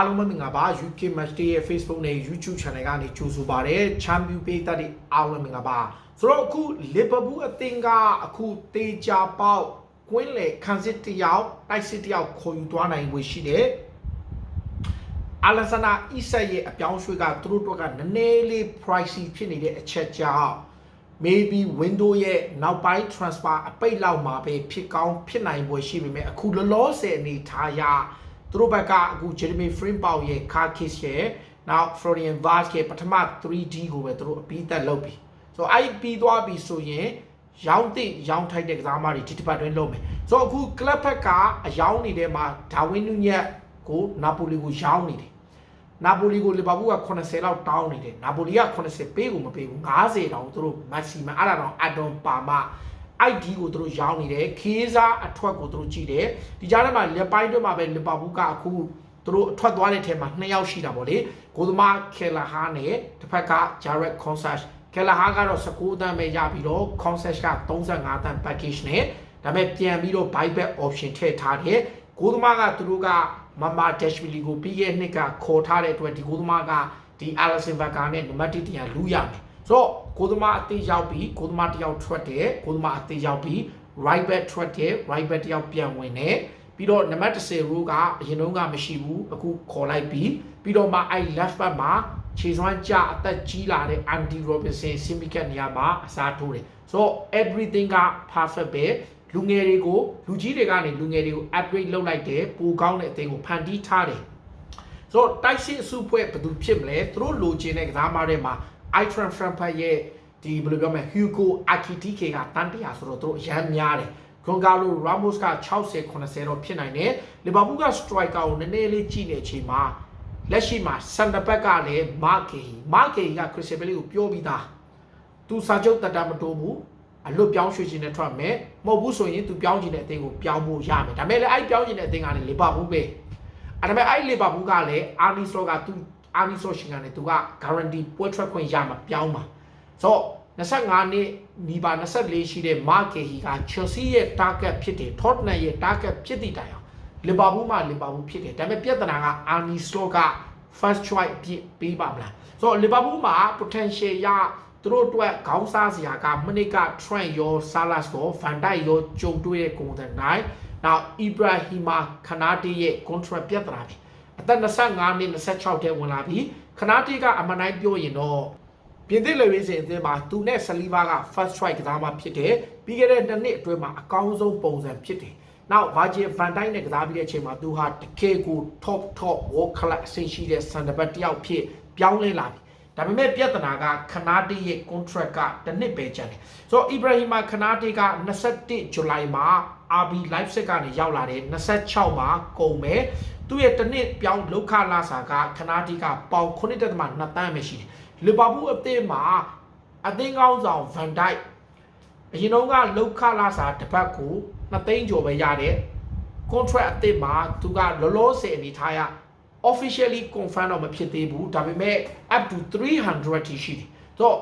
အားလုံးပဲမင်္ဂလာပါ UK Match Day ရဲ့ Facebook နဲ့ YouTube Channel ကနေကြိုဆိုပါရစေ။ Champion ပေးသက်တဲ့အားလုံးမင်္ဂလာပါ။ဆိုတော့အခု Liverpool အသင်းကအခုတေချာပေါက်ကွင်းလေခံစစ်တယောက်တိုက်စစ်တယောက်ခေါ်ယူသွားနိုင်ဝေရှိတယ်။အာလဆနာအီဆက်ရဲ့အပြောင်းရွှေ့ကသူတို့တို့ကနည်းနည်းလေး pricey ဖြစ်နေတဲ့အချက်ကြောင့် maybe window ရဲ့နောက်ပိုင်း transfer အပိတ်လောက်မှာပဲဖြစ်ကောင်းဖြစ်နိုင်ပွဲရှိပေမဲ့အခုလောလောဆယ်အနေထားရ သူတို့ဘက်ကအခု Jeremy Frimpong ရဲ့ Karkis ရဲ့နောက် Florian Vaz ရဲ့ပထမ 3D ကိုပဲသူတို့အပြီးသက်လုပ်ပြီဆိုတော့အဲ့ပြီးသွားပြီဆိုရင်ရောင်းတဲ့ရောင်းထိုက်တဲ့ကစားသမားတွေဒီတစ်ပတ်တွင်းလုပ်မယ်ဆိုတော့အခု club ဘက်ကအယောင်းနေတဲ့မှာဒါဝင်းနူညက်ကိုနာပိုလီကိုရောင်းနေတယ်နာပိုလီကိုလီဗာပူးက80လောက်တောင်းနေတယ်နာပိုလီက80ပေးကိုမပေးဘူး90တောင်သူတို့ maximum အဲ့ဒါတော့အဒွန်ပါမ ID ကိုသူတို့ရောင်းနေတယ်ခေးစားအထွက်ကိုသူတို့ကြည့်တယ်ဒီကြားထဲမှာလက်ပိုင်းတွေမှာပဲလီဗာပူးကအခုသူတို့အထွက်သွားတဲ့ထဲမှာ2ယောက်ရှိတာပေါ့လေဂိုသမားခဲလာဟာနဲ့တစ်ဖက်က Jared Consage ခဲလာဟာကတော့19တန်းပဲရပြီးတော့ Consage က35တန်း package နဲ့ဒါပေမဲ့ပြန်ပြီးတော့ buyback option ထည့်ထားတယ်ဂိုသမားကသူတို့ကမမာဒက်ရှ်ဗီလီကိုပြီးရဲ့နှစ်ကခေါ်ထားတဲ့အတွက်ဒီဂိုသမားကဒီအာလဆင်ဘကာနဲ့နံပါတ်1တရားလူရမယ်ဆိုတော့ ဂိုသမားအသေးရောက်ပြီးဂိုသမားတစ်ယောက်ထွက်တယ်ဂိုသမားအသေးရောက်ပြီး right back ထွက်တယ် right back တစ်ယောက်ပြန်ဝင်တယ်ပြီးတော့နံပါတ်10 row ကအရင်တုန်းကမရှိဘူးအခုခေါ်လိုက်ပြီးပြီးတော့မှအဲ့ left back မှာခြေစွမ်းကြအသက်ကြီးလာတဲ့ Andy Robertson syndicate နေရာမှာအစားထိုးတယ်ဆိုတော့ everything က perfect ပဲလူငယ်တွေကိုလူကြီးတွေကနေလူငယ်တွေကို upgrade လုပ်လိုက်တယ်ပိုကောင်းတဲ့အသင်းကိုဖန်တီးထားတယ်ဆိုတော့တိုက်စစ်အစုဖွဲ့ဘယ်သူဖြစ်မလဲသူတို့လိုချင်တဲ့ကစားမတွေမှာ Itran Frankfurt ရဲ့ဒီဘယ်လိုပြောမလဲ Hugo Akitike ကတန်တရာဆိုတော့သူတို့အရန်များတယ် Gonzalo Ramos က60 80တော့ဖြစ်နိုင်တယ်လီဗာပူးက striker ကိုနည်းနည်းလေးကြည့်နေတဲ့အချိန်မှာလက်ရှိမှာ center back ကလည်း Markey Markey က Crystal Palace ကိုပြောပြီးသားသူစာချုပ်တက်တာမတိုးဘူးအလွတ်ပြောင်းရွှေ့ခြင်းနဲ့ထွက်မယ်မဟုတ်ဘူးဆိုရင်သူပြောင်းခြင်းတဲ့အသင်းကိုပြောင်းဖို့ရမယ်ဒါပေမဲ့လည်းအဲ့ပြောင်းခြင်းတဲ့အသင်းကလည်းလီဗာပူးပဲအဲ့ဒါပေမဲ့အဲ့လီဗာပူးကလည်းအာနီဆိုကသူ အာနီဆိုရှင်ကလည်းသူက guarantee ပွဲထွက်ခွင့်ရမှာပြောင်းမှာဆိုတော့25နှစ်နီးပါ24ရှိတဲ့မာကေဟီက Chelsea ရဲ့ target ဖြစ်တယ် Tottenham ရဲ့ target ဖြစ်သည့်တိုင်အောင်လီဗာပူးမှာလီဗာပူးဖြစ်တယ်ဒါပေမဲ့ပြဿနာကအာနီဆိုက first choice အဖြစ်ပေးပါမလားဆိုတော့လီဗာပူးမှာ potential ရသူတို့အတွက်ခေါင်းစားစရာကမနစ်က Trent ရော Salas ရော Van Dijk ရောကြုံတွေ့တဲ့ကုန်တဲ့နိုင်နောက် Ibrahima Kanate ရဲ့ contract ပြဿနာပြီ အသက်25နှစ်26တဲ့ဝင်လာပြီခနာတီကအမှန်တိုင်းပြောရင်တော့ပြင်သစ်လေဝင်းစင်အသင်းမှာသူနဲ့ဆလီဗာက first strike ကစားမှဖြစ်တယ်ပြီးခဲ့တဲ့နှစ်နှစ်အတွင်းမှာအကောင်းဆုံးပုံစံဖြစ်တယ်နောက် Virgil van Dijk နဲ့ကစားပြီးတဲ့အချိန်မှာသူဟာတကယ်ကို top top world class အဆင့်ရှိတဲ့ center back တစ်ယောက်ဖြစ်ပြောင်းလဲလာပြီဒါပေမဲ့ပြဿနာကခနာတီရဲ့ contract ကတစ်နှစ်ပဲကျန်တယ်ဆိုတော့ Ibrahima ခနာတီက21ဇူလိုင်မှာ RB Leipzig ကနေရောက်လာတယ်26မှာကုန်မယ် သူ့ရဲ့တစ်နှစ်ပြောင်းလောက်ခလာစာကခနာတီကပေါင်9.2တန်းပဲရှိတယ်လီဗာပူးအသင်းမှာအသင်းကောင်းဆောင် Van Dijk အရင်တုန်းကလောက်ခလာစာတစ်ပတ်ကို2သိန်းကျော်ပဲရတယ် contract အသစ်မှာသူကလောလောဆယ်အနေထားရ officially confirm တော့မဖြစ်သေးဘူးဒါပေမဲ့ up to 300ထိရှိတယ်တော့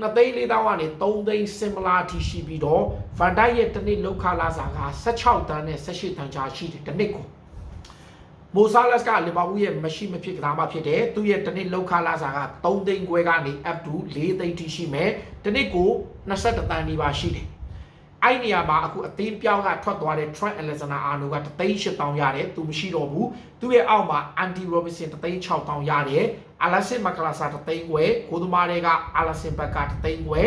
2သိန်း4တောင်းကနေ3သိန်း similar ထိရှိပြီးတော့ Van Dijk ရဲ့တစ်နှစ်လောက်ခလာစာက16တန်းနဲ့18တန်းကြားရှိတယ်တစ်နှစ်ကို မိုဆာလက်စ်ကလီဗာပူးရဲ့မရှိမဖြစ်ကစားမဖြစ်တယ်သူရဲ့တစ်နှစ်လောက်ခလာစာက3သိန်းခွဲကနေ up to 4သိန်းထိရှိမယ်တစ်နှစ်ကို21တန်းနီးပါးရှိတယ်အဲ့နေရာမှာအခုအသင်းပြောင်းကထွက်သွားတဲ့ Trent Alexander-Arnold က3,8000ရတယ်သူမရှိတော့ဘူးသူ့ရဲ့အောက်မှာ Andy Robertson 3,6000ရတယ် Alexis Makalasa 3,000ခွဲကိုသမားတွေက Alisson Becker 3,000ခွဲ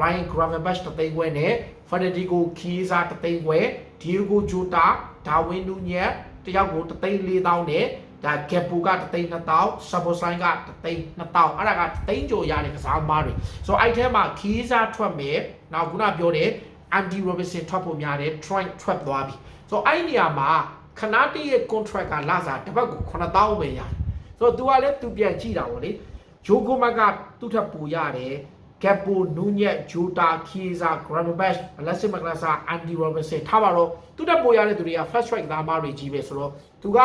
Ryan Gravenberch 3,000ခွဲနဲ့ Federico Chiesa 3,000ခွဲ Diego Jota Darwin Nunez တယောက်ကို3,400နဲ့ဒါ Gakpo က3,200 Szoboszlai က3,200အဲ့ဒါက3ကျော်ရတဲ့ကစားသမားတွေဆိုတော့အဲ့ထဲမှာ Chiesa ထွက်မယ်နောက်ခုနပြောတဲ့ Andy Robertson ထွက်ဖို့များတယ် Trent ထွက်သွားပြီဆိုတော့အဲ့နေရာမှာခနာတီရဲ့ contract ကလာစားတစ်ပတ်ကို9000ပဲရတယ်ဆိုတော့ तू ကလည်း तू ပြန်ကြည့်တာဗောလေဂျိုကိုမကသူ့ထပ်ပူရတယ် ကက်ပိုနူးညက်ဂျိုတာခီဇာဂရမ်ဘက်လက်စစ်မကလာစာအန်ဒီရောဘင်ဆန်ထားပါတော့သူ့ထပ်ပူရတဲ့သူတွေက first strike သားမတွေကြီးပဲဆိုတော့ तू က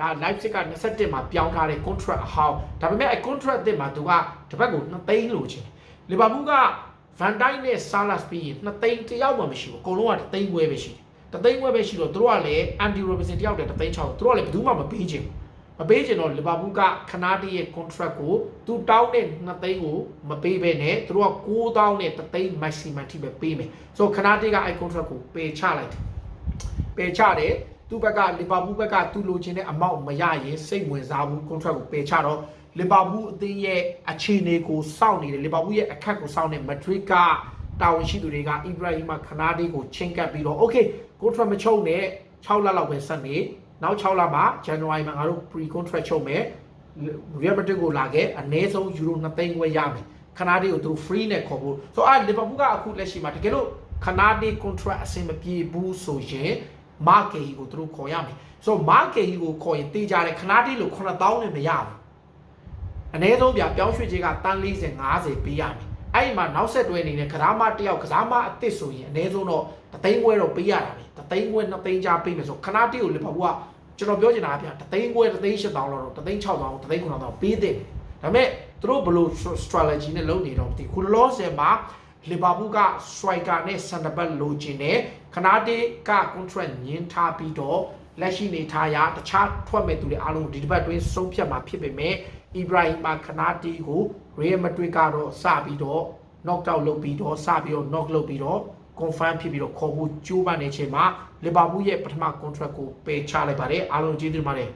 ဒါ Leipzig က27မှာပြောင်းထားတဲ့ contract အဟောင်းဒါပေမဲ့အဲ contract အသစ်မှာ तू ကတစ်ပတ်ကို2သိန်းလိုချင်လီဗာပူးက Van Dijk နဲ့ Salas ပြီးရင်2သိန်းတယောက်မှမရှိဘူးအကုန်လုံးက3သိန်းခွဲပဲရှိတယ်3သိန်းခွဲပဲရှိတော့တို့ကလည်း Andy Robertson တယောက်တည်း3သိန်း6သူတို့ကလည်းဘယ်သူမှမပေးချင်ဘူး မပေးချင်တော့လီဗာပူးကခနာတီရဲ့ contract ကိုသူတောင်းတဲ့2သိန်းကိုမပေးဘဲနဲ့သူတို့က9000နဲ့3သိန်း maximum ထိပဲပေးမယ်ဆိုတော့ခနာတီကအဲ့ contract ကိုပယ်ချလိုက်တယ်ပယ်ချတယ်သူ့ဘက်ကလီဗာပူးဘက်ကသူလိုချင်တဲ့အမောက်မရရင်စိတ်ဝင်စားဘူး contract ကိုပယ်ချတော့လီဗာပူးအသင်းရဲ့အခြေအနေကိုစောင့်နေတယ်လီဗာပူးရဲ့အခက်ကိုစောင့်နေမက်ဒရစ်ကတာဝန်ရှိသူတွေကအီဘရာဟီမာခနာတီကိုချင်းကပ်ပြီးတော့ okay contract မချုပ်နဲ့6လလောက်ပဲဆက်နေ နောက်6လမှာ January မှာငါတို့ pre contract ချုပ်မယ် Real Madrid ကိုလာခဲ့အနည်းဆုံးယူရို2သိန်းခွဲရမယ်ခနာဒီကိုသူ free နဲ့ခေါ်ဖို့ဆိုတော့အဲ့လီဗာပူးကအခုလက်ရှိမှာတကယ်လို့ခနာဒီ contract အဆင်မပြေဘူးဆိုရင်မာကေဟီကိုသူတို့ခေါ်ရမယ်ဆိုတော့မာကေဟီကိုခေါ်ရင်တေးကြတယ်ခနာဒီလို့9000နဲ့မရဘူးအနည်းဆုံးပြပြောင်းရွှေ့ခြင်းကတန်း40 50ပေးရမယ် အဲ့ဒီမှာနောက်ဆက်တွဲအနေနဲ့ကစားမတစ်ယောက်ကစားမအစ်စ်ဆိုရင်အနည်းဆုံးတော့တသိန်းခွဲတော့ပေးရတာပဲတသိန်းခွဲနှစ်သိန်းကြားပေးမယ်ဆိုခနာတီကိုလီဗာပူးကကျွန်တော်ပြောချင်တာကဗျာတသိန်းခွဲတသိန်း၈တောင်းလောက်တော့တသိန်း6တောင်းတသိန်း9တောင်းပေးတဲ့ဒါပေမဲ့သူတို့ဘယ်လို strategy နဲ့လုပ်နေတော့မသိခုလောဆယ်မှာလီဗာပူးက striker နဲ့ center back လိုချင်တယ်ခနာတေးက contract ညင်းထားပြီးတော့လက်ရှိနေထားရတခြားထွက်မဲ့သူတွေအားလုံးဒီတစ်ပတ်တွင်းဆုံးဖြတ်မှာဖြစ်ပေမဲ့ အီဘရာဟီမာခနာတီကို Real Madrid ကတော့စပြီးတော့ knock out လုပ်ပြီးတော့စပြီးတော့ knock လုပ်ပြီးတော့ confirm ဖြစ်ပြီးတော့ခေါ်ဖို့ကြိုးပမ်းနေချိန်မှာလီဗာပူးရဲ့ပထမ contract ကိုပယ်ချလိုက်ပါတယ်အားလုံးကျေးဇူးတင်ပါတယ်